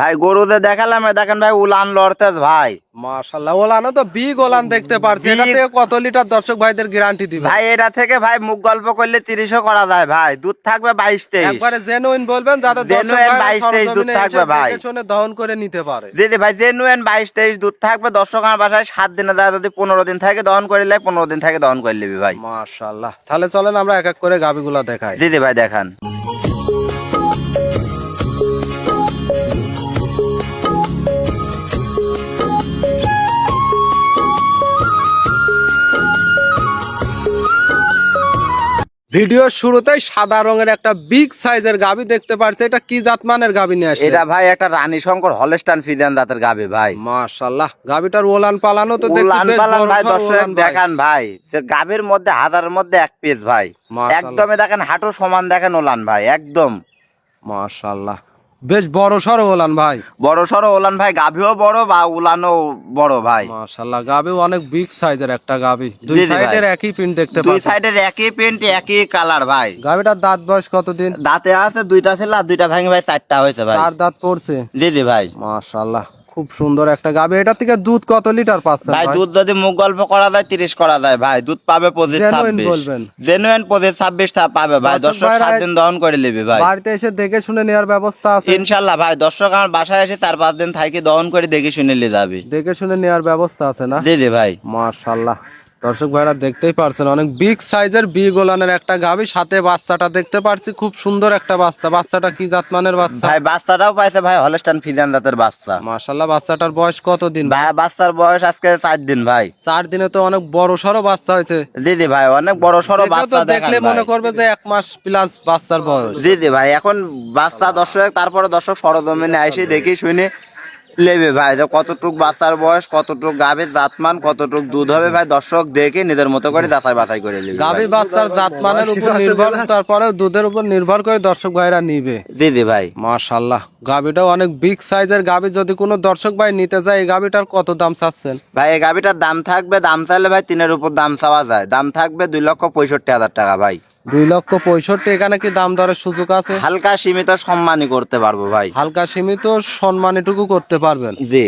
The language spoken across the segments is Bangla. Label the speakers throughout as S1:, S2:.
S1: ভাই গরুতে দেখালাম দেখেন ভাই উলান লড়তেছ ভাই।
S2: মাশাল্লাহ ওলানো তো বিগ ওলান দেখতে পারছি। এটা থেকে কত লিটার দর্শক ভাইদের গ্যারান্টি দিবে?
S1: ভাই এটা থেকে ভাই মুখ গল্প করলে তিরিশও করা যায় ভাই। দুধ থাকবে বাইশ তেইশ।
S2: একবারে জেনুইন বলবেন যাতে ভাইরা
S1: 22 23 দুধ থাকবে ভাই।
S2: শুনে দহন করে নিতে পারে।
S1: জি জি ভাই জেনুয়েন বাইশ তেইশ দুধ থাকবে। দর্শক আমার বাসায় সাত দিনে যায় যদি পনেরো দিন থাকে দহন করে লাই পনেরো দিন থাকে দহন করে নিবি ভাই।
S2: মাশাল্লাহ। তাহলে চলেন আমরা এক এক করে গাবিগুলো দেখাই।
S1: জি জি ভাই দেখান।
S2: ভিডিওর শুরুতে সাদা রঙের একটা বিগ সাইজের গাবি দেখতে পারছি। এটা কি জাতমানের গাবি নিয়ে আসছে
S1: এটা ভাই একটা রানী শঙ্কর হলেস্টান ফিজান জাতের গাবে ভাই।
S2: মাশাল্লাহ গাবিটার ওলান পালানো তো
S1: দেখতে
S2: ওলান
S1: পালান ভাই দর্শক। দেখান ভাই যে গাবের মধ্যে হাজারের মধ্যে এক পিস ভাই।
S2: মাশাআল্লাহ।
S1: একদমই দেখেন হাঁটু সমান দেখেন ওলান ভাই একদম।
S2: মাশাল্লাহ। বেশ বড় সড়ো ওলান ভাই।
S1: বড় সড়ো ওলান ভাই গাভিও বড় বা উলানও বড় ভাই।
S2: মাশাআল্লাহ গাবি অনেক বিগ সাইজের একটা গাভী। দুই সাইডের একই প্রিন্ট দেখতে
S1: দুই সাইডের একই প্রিন্ট একই কালার ভাই।
S2: গাবিটার দাঁত বয়স কতদিন?
S1: দাঁতে আছে দুইটা ছিল আর দুইটা ভাঙে ভাই চারটা হয়েছে ভাই।
S2: চার দাঁত পড়ছে।
S1: জি জি ভাই।
S2: মাশাল্লাহ খুব সুন্দর একটা গাবে এটা থেকে দুধ কত লিটার পাচ্ছেন
S1: ভাই? দুধ যদি মুখ গল্প করা যায় তিরিশ করা যায় ভাই। দুধ পাবে পঁচিশ
S2: Genuine
S1: ছাব্বিশ।
S2: বলবেন।
S1: জেনুইন পঁচিশ ছাব্বিশ টা পাবে ভাই।
S2: দর্শক
S1: সাত দিন দহন করে নেবে ভাই।
S2: বাড়িতে এসে দেখে শুনে নেওয়ার ব্যবস্থা আছে?
S1: ইনশাআল্লাহ ভাই দর্শক আমার বাসায় এসে চার পাঁচ দিন থাকি দহন করে দেখে শুনে নিয়ে যাবে।
S2: দেখে শুনে নেওয়ার ব্যবস্থা আছে না?
S1: জি জি ভাই।
S2: মাশাল্লাহ। দর্শক ভাইরা দেখতেই পারছেন অনেক বিগ সাইজের বিগ ওলানের একটা গাবি সাথে বাচ্চাটা দেখতে পারছি খুব সুন্দর একটা বাচ্চা। বাচ্চাটা কি জাতমানের বাচ্চা?
S1: ভাই বাচ্চাটাও পাইছে ভাই হলস্টান ফিজান জাতের বাচ্চা।
S2: মাশাল্লাহ বাচ্চাটার বয়স কত দিন
S1: ভাই বাচ্চার বয়স আজকে চার দিন ভাই।
S2: চার দিনে তো অনেক বড় সড়ো বাচ্চা হয়েছে।
S1: জি জি ভাই অনেক বড়
S2: তো
S1: বাচ্চা
S2: দেখলে মনে করবে যে এক মাস প্লাস বাচ্চার বয়স।
S1: জি জি ভাই এখন বাচ্চা দর্শক তারপরে দর্শক সরজমিনে আইসে দেখি শুনে। লেবে ভাই যে কতটুক বাচ্চার বয়স কতটুক গাভীর জাতমান কতটুক দুধ হবে ভাই দর্শক দেখে নিজের মতো করে যাচাই বাছাই করে নেবে
S2: গাভী বাচ্চার জাতমানের উপর নির্ভর তারপরে দুধের উপর নির্ভর করে দর্শক ভাইরা নিবে।
S1: জি জি ভাই।
S2: মাশাল্লাহ গাভীটাও অনেক বিগ সাইজের গাভী যদি কোনো দর্শক ভাই নিতে যায় এই গাভীটার কত দাম চাচ্ছেন?
S1: ভাই এই গাভীটার দাম থাকবে দাম চাইলে ভাই তিনের উপর দাম চাওয়া যায়। দাম থাকবে দুই লক্ষ পঁয়ষট্টি হাজার টাকা ভাই।
S2: দুই লক্ষ পঁয়ষট্টি এখানে কি দাম দরের সুযোগ আছে?
S1: হালকা সীমিত সম্মানই করতে পারব ভাই।
S2: হালকা সীমিত সম্মানটুকু করতে পারবেন?
S1: জি।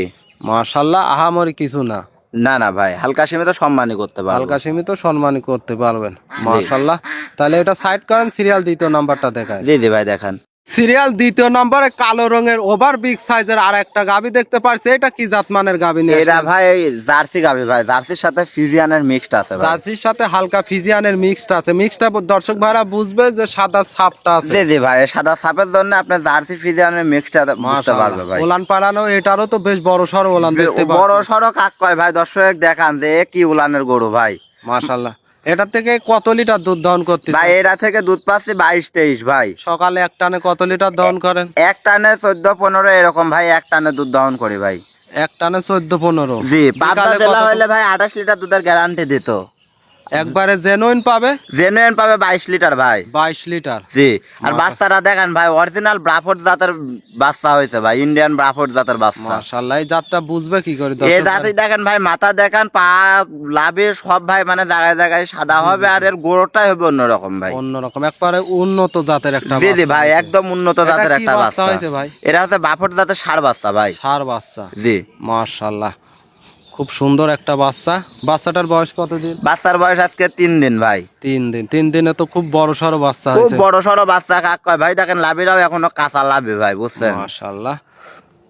S2: মার্শাল্লাহ আহামরি কিছু না।
S1: না না ভাই হালকা সীমিত সম্মানই করতে পারবেন
S2: হালকা সীমিত সম্মানই করতে পারবেন। মার্শাল্লাহ তাহলে এটা সাইড করেন সিরিয়াল দ্বিতীয় নাম্বারটা দেখায়।
S1: জি জি ভাই দেখান।
S2: সিরিয়াল দ্বিতীয় নম্বরে কালো রঙের ওভার বিগ সাইজের আর একটা গাবি দেখতে পারছি। এটা কি জাতমানের গাবি নিয়ে
S1: এরা ভাই জার্সি গাভী ভাই। জার্সির সাথে ফিজিয়ানের মিক্সড আছে ভাই।
S2: জার্সির সাথে হালকা ফিজিয়ানের মিক্সড আছে। মিক্সটা দর্শক ভাইরা বুঝবে যে সাদা ছাপটা আছে।
S1: জি জি ভাই সাদা সাপের জন্য আপনি জার্সি ফিজিয়ানের মিক্সটা বুঝতে পারবে ভাই।
S2: ওলান পালানো এটারও তো বেশ বড় সড়ো ওলান দেখতে
S1: বড়
S2: পাচ্ছি।
S1: সড়ক কাক কয় ভাই? দর্শক দেখান যে কি উলানের গরু ভাই।
S2: মাশাল্লাহ এটা থেকে কত লিটার দুধ দহন করতে
S1: ভাই এটা থেকে দুধ পাচ্ছি বাইশ তেইশ ভাই।
S2: সকালে এক টানে কত লিটার দহন করেন?
S1: এক টানে চোদ্দ পনেরো এরকম ভাই এক টানে দুধ দহন করি ভাই।
S2: এক টানে চোদ্দ পনেরো।
S1: জি পাবনা জেলা হইলে ভাই আঠাশ লিটার দুধের গ্যারান্টি দিত।
S2: একবারে জেনুইন পাবে?
S1: জেনুইন পাবে বাইশ লিটার ভাই।
S2: বাইশ লিটার।
S1: জি আর বাচ্চারা দেখেন ভাই অরিজিনাল ব্রাফোর্ড জাতের বাচ্চা হয়েছে ভাই ইন্ডিয়ান ব্রাফোর্ড জাতের বাচ্চা।
S2: মাশাল্লাহ এই জাতটা বুঝবে কি করে
S1: এই জাতি দেখেন ভাই মাথা দেখেন পা লাভে সব ভাই মানে জায়গায় জায়গায় সাদা হবে আর এর গোড়টাই হবে অন্যরকম ভাই।
S2: অন্যরকম একবারে উন্নত জাতের একটা
S1: জি জি ভাই একদম উন্নত জাতের একটা
S2: বাচ্চা হয়েছে ভাই?
S1: এরা হচ্ছে বাফট জাতের ষাড় বাচ্চা ভাই।
S2: ষাঁড় বাচ্চা।
S1: জি।
S2: মাশাল্লাহ। খুব সুন্দর একটা বাচ্চা। বাচ্চাটার বয়স কতদিন?
S1: বাচ্চার বয়স আজকে তিন দিন ভাই।
S2: তিন দিন। তিন দিনে তো খুব বড় সড়ো বাচ্চা
S1: খুব বড় সড়ো বাচ্চা কাক কয়? ভাই দেখেন লাভিরাও এখনও কাঁচা লাভে ভাই বুঝছেন?
S2: মাশাল্লাহ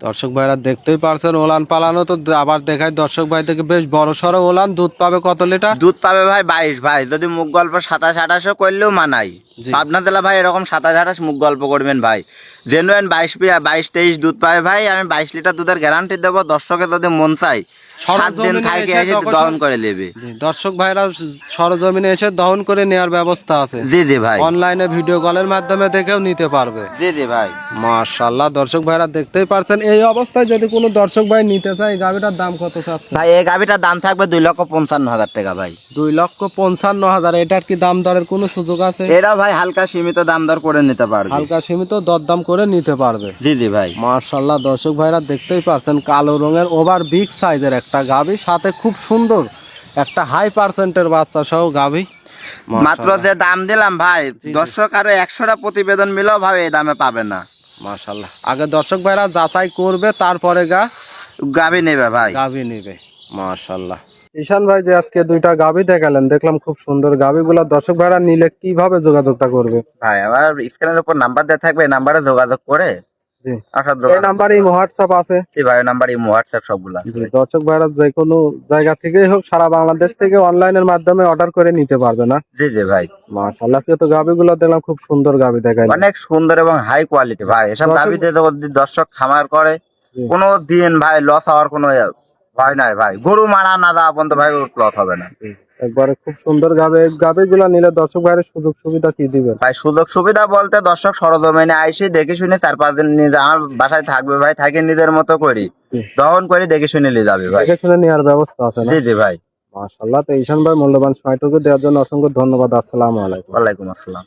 S2: দর্শক ভাইরা দেখতেই পারছেন ওলান পালানো তো আবার দেখায় দর্শক ভাই থেকে বেশ বড় সড়ো ওলান দুধ পাবে কত লিটার?
S1: দুধ পাবে ভাই বাইশ ভাই। যদি মুখ গল্প সাতাশ আঠাশও করলেও মানাই। পাবনা জেলা ভাই এরকম সাতাশ আঠাশ মুখ গল্প করবেন ভাই। জেনুয়েন বাইশ বাইশ তেইশ দুধ পাবে ভাই আমি বাইশ লিটার দুধের গ্যারান্টি দেবো দর্শকে যদি মন চাই সাত দিন
S2: সরজমিনে
S1: থাকে
S2: এসে
S1: এসে
S2: তখন
S1: দহন করে নেবে।
S2: দর্শক ভাইরা সরজমিনে এসে দহন করে নেওয়ার ব্যবস্থা আছে।
S1: জি জি ভাই।
S2: অনলাইনে ভিডিও কলের মাধ্যমে দেখেও নিতে পারবে।
S1: জি জি ভাই।
S2: মাশাল্লাহ দর্শক ভাইরা দেখতেই পারছেন এই অবস্থায় যদি কোনো দর্শক ভাই নিতে চায় গাভিটার দাম কত চাচ্ছে
S1: ভাই এই গাভিটার দাম থাকবে দুই লক্ষ পঞ্চান্ন হাজার টাকা ভাই।
S2: দুই লক্ষ পঞ্চান্ন হাজার এটার কি দাম দরের কোনো সুযোগ আছে?
S1: এরা ভাই হালকা সীমিত দাম দর করে নিতে পারবে।
S2: হালকা সীমিত দরদাম করে নিতে পারবে।
S1: জি জি ভাই।
S2: মার্শাল্লাহ দর্শক ভাইরা দেখতেই পারছেন কালো রঙের ওভার বিগ সাইজের একটা গাভী সাথে খুব সুন্দর একটা হাই পার্সেন্টের বাচ্চা সহ গাভী
S1: মাত্র যে দাম দিলাম ভাই দর্শক আরও একশোটা প্রতিবেদন মিলেও ভাই এই দামে পাবে না।
S2: মাশাল্লাহ আগে দর্শক ভাইরা যাচাই করবে তারপরে গা
S1: গাবি নেবে ভাই।
S2: গাভি নিবে। মাশাল্লাহ ঈশান ভাই যে আজকে দুইটা গাভি দেখালেন দেখলাম খুব সুন্দর গাভিগুলা দর্শক ভাইরা নিলে কীভাবে যোগাযোগটা করবে?
S1: ভাই আবার স্ক্রিনের উপর নাম্বার দেওয়া থাকবে নাম্বারে যোগাযোগ করে
S2: জি।
S1: আসার
S2: এই
S1: দোকান
S2: নাম্বারে হোয়াটসঅ্যাপ আছে।
S1: ভাই নাম্বার ইমো হোয়াটসঅ্যাপ সবগুলো আছে।
S2: জি, দর্শক ভাইরা যে কোনো জায়গা থেকেই হোক সারা বাংলাদেশ থেকে অনলাইনের মাধ্যমে অর্ডার করে নিতে পারবে না।
S1: জি জি ভাই।
S2: আজকে তো দেখলাম খুব সুন্দর দেখাই
S1: অনেক সুন্দর এবং হাই কোয়ালিটি ভাই। এসব
S2: দর্শক-
S1: যদি দর্শক খামার করে
S2: জি।
S1: কোনো দিন ভাই লস হওয়ার কোনো ভয় নাই ভাই। গরু মারা না দেওয়া পর্যন্ত ভাই লস হবে না।
S2: একবারে খুব সুন্দর গাবে গাবে গুলা নিলে দর্শক ভাইয়ের সুযোগ সুবিধা কি দিবেন?
S1: ভাই সুযোগ সুবিধা বলতে দর্শক সরজমিনে আইসি দেখে শুনে চার পাঁচ দিন নিজে আমার বাসায় থাকবে ভাই থাকে নিজের মতো করি। দহন করে দেখে শুনে নিয়ে যাবে ভাই।
S2: দেখে শুনে নেওয়ার ব্যবস্থা আছে না?
S1: জি জি ভাই।
S2: মাশাল্লাহ তো ঈশান ভাই মূল্যবান সময়টুকু দেওয়ার জন্য অসংখ্য ধন্যবাদ। আসসালামু আলাইকুম।
S1: ওয়ালাইকুম আসসালাম।